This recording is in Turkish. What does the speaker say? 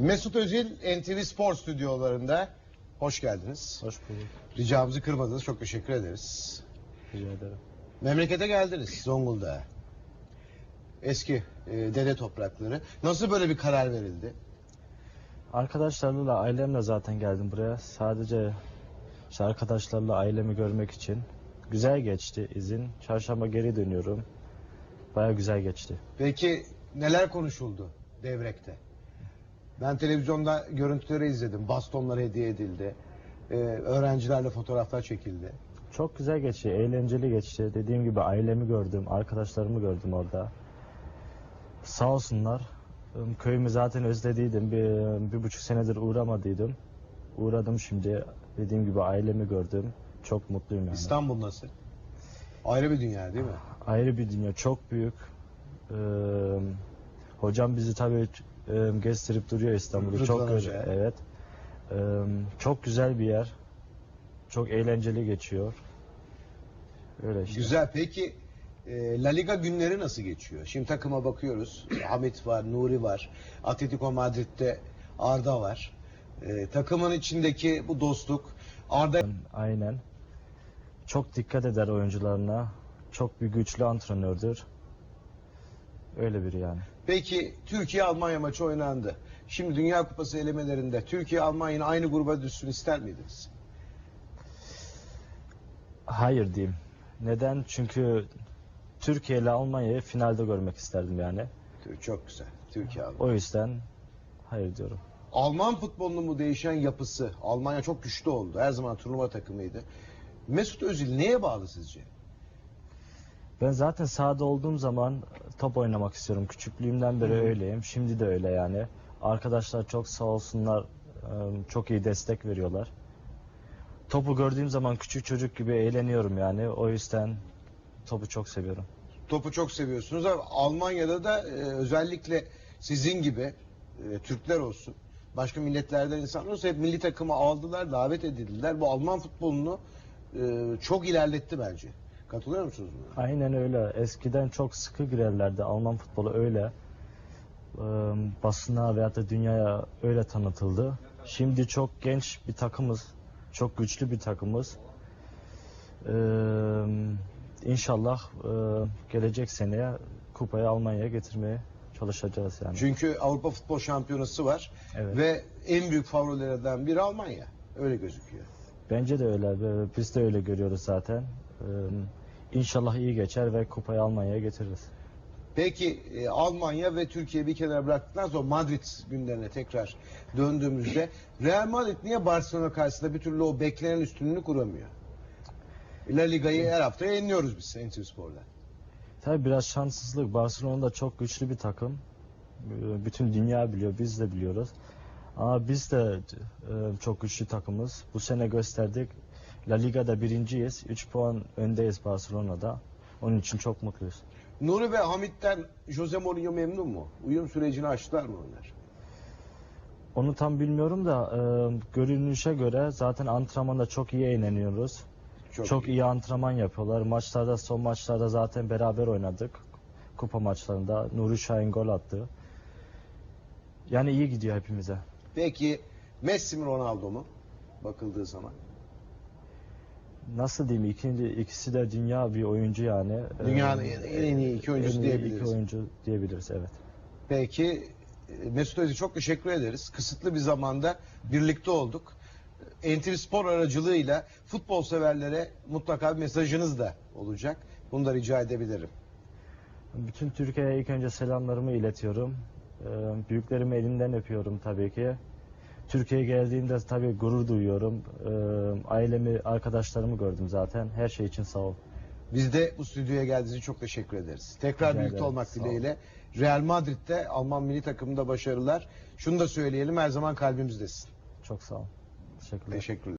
Mesut Özil NTV Spor stüdyolarında hoş geldiniz. Hoş bulduk. Ricamızı kırmadınız. Çok teşekkür ederiz. Rica ederim. Memlekete geldiniz Zonguldak'a. Eski e, dede toprakları. Nasıl böyle bir karar verildi? Arkadaşlarla, ailemle zaten geldim buraya. Sadece işte arkadaşlarla ailemi görmek için. Güzel geçti izin. Çarşamba geri dönüyorum. Baya güzel geçti. Peki neler konuşuldu devrekte? Ben televizyonda görüntüleri izledim. Bastonlar hediye edildi. Ee, öğrencilerle fotoğraflar çekildi. Çok güzel geçti, eğlenceli geçti. Dediğim gibi ailemi gördüm, arkadaşlarımı gördüm orada. Sağ olsunlar. Köyümü zaten özlediydim. Bir, bir buçuk senedir uğramadıydım. Uğradım şimdi. Dediğim gibi ailemi gördüm. Çok mutluyum yani. İstanbul nasıl? Ayrı bir dünya değil mi? ayrı bir dünya çok büyük. Ee, hocam bizi tabii e, gezdirip duruyor İstanbul'u Rıdvan çok Hoca. güzel. Evet. Ee, çok güzel bir yer. Çok eğlenceli geçiyor. Öyle işte. Güzel. Peki e, La Liga günleri nasıl geçiyor? Şimdi takıma bakıyoruz. Hamit var, Nuri var. Atletico Madrid'de Arda var. E, takımın içindeki bu dostluk Arda Aynen. Çok dikkat eder oyuncularına. Çok bir güçlü antrenördür. Öyle biri yani. Peki Türkiye Almanya maçı oynandı. Şimdi Dünya Kupası elemelerinde Türkiye Almanya'nın aynı gruba düşsün ister miydiniz? Hayır diyeyim. Neden? Çünkü Türkiye ile Almanya'yı finalde görmek isterdim yani. Çok güzel. Türkiye Almanya. O yüzden hayır diyorum. Alman futbolunun bu değişen yapısı Almanya çok güçlü oldu. Her zaman turnuva takımıydı. Mesut Özil neye bağlı sizce? Ben zaten sahada olduğum zaman top oynamak istiyorum. Küçüklüğümden beri öyleyim. Şimdi de öyle yani. Arkadaşlar çok sağ olsunlar. ıı, Çok iyi destek veriyorlar. Topu gördüğüm zaman küçük çocuk gibi eğleniyorum yani. O yüzden topu çok seviyorum. Topu çok seviyorsunuz ama Almanya'da da e, özellikle sizin gibi e, Türkler olsun, başka milletlerden insanlar olsa hep milli takıma aldılar, davet edildiler. Bu Alman futbolunu e, çok ilerletti bence. Katılıyor musunuz buna? Aynen öyle. Eskiden çok sıkı girerlerdi. Alman futbolu öyle. Ee, basına veyahut da dünyaya öyle tanıtıldı. Şimdi çok genç bir takımız. Çok güçlü bir takımız. Ee, inşallah e, gelecek seneye kupayı Almanya'ya getirmeye çalışacağız yani. Çünkü Avrupa Futbol Şampiyonası var Evet. ve en büyük favorilerden biri Almanya. Öyle gözüküyor. Bence de öyle. Biz de öyle görüyoruz zaten. Ee, inşallah iyi geçer ve kupayı Almanya'ya getiririz. Peki e, Almanya ve Türkiye bir kenara bıraktıktan sonra Madrid günlerine tekrar döndüğümüzde Real Madrid niye Barcelona karşısında bir türlü o beklenen üstünlüğünü kuramıyor? La Liga'yı her hafta yayınlıyoruz biz NTV Spor'da. Tabii biraz şanssızlık. Barcelona da çok güçlü bir takım. Ee, Bütün dünya biliyor, biz de biliyoruz. Ama biz de e, çok güçlü takımız. Bu sene gösterdik. La Liga'da birinciyiz. 3 puan öndeyiz Barcelona'da. Onun için çok mutluyuz. Nuri ve Hamit'ten Jose Mourinho memnun mu? Uyum sürecini açtılar mı onlar? Onu tam bilmiyorum da e, görünüşe göre zaten antrenmanda çok iyi eğleniyoruz. Çok, iyi. antrenman yapıyorlar. Maçlarda son maçlarda zaten beraber oynadık. Kupa maçlarında Nuri Şahin gol attı. Yani iyi gidiyor hepimize. Peki Messi mi Ronaldo mu? Bakıldığı zaman. Nasıl diyeyim ikinci ikisi de dünya bir oyuncu yani. Dünyanın Ee, en iyi iki oyuncusu en iyi diyebiliriz. iki oyuncu diyebiliriz evet. Peki e, Mesut Özil çok teşekkür ederiz. Kısıtlı bir zamanda birlikte olduk. NTV Spor aracılığıyla futbol severlere mutlaka bir mesajınız da olacak. Bunu da rica edebilirim. Bütün Türkiye'ye ilk önce selamlarımı iletiyorum. Ee, büyüklerimi elinden öpüyorum tabii ki. Türkiye'ye geldiğimde tabii gurur duyuyorum. Ee, ailemi, arkadaşlarımı gördüm zaten. Her şey için sağ ol. Biz de bu stüdyoya geldiğiniz için çok teşekkür ederiz. Tekrar Rica birlikte ederim. olmak Sağ dileğiyle. Real Madrid'de Alman milli takımında başarılar. Şunu da söyleyelim her zaman kalbimizdesin. Çok sağ ol. Teşekkürler. Teşekkürler.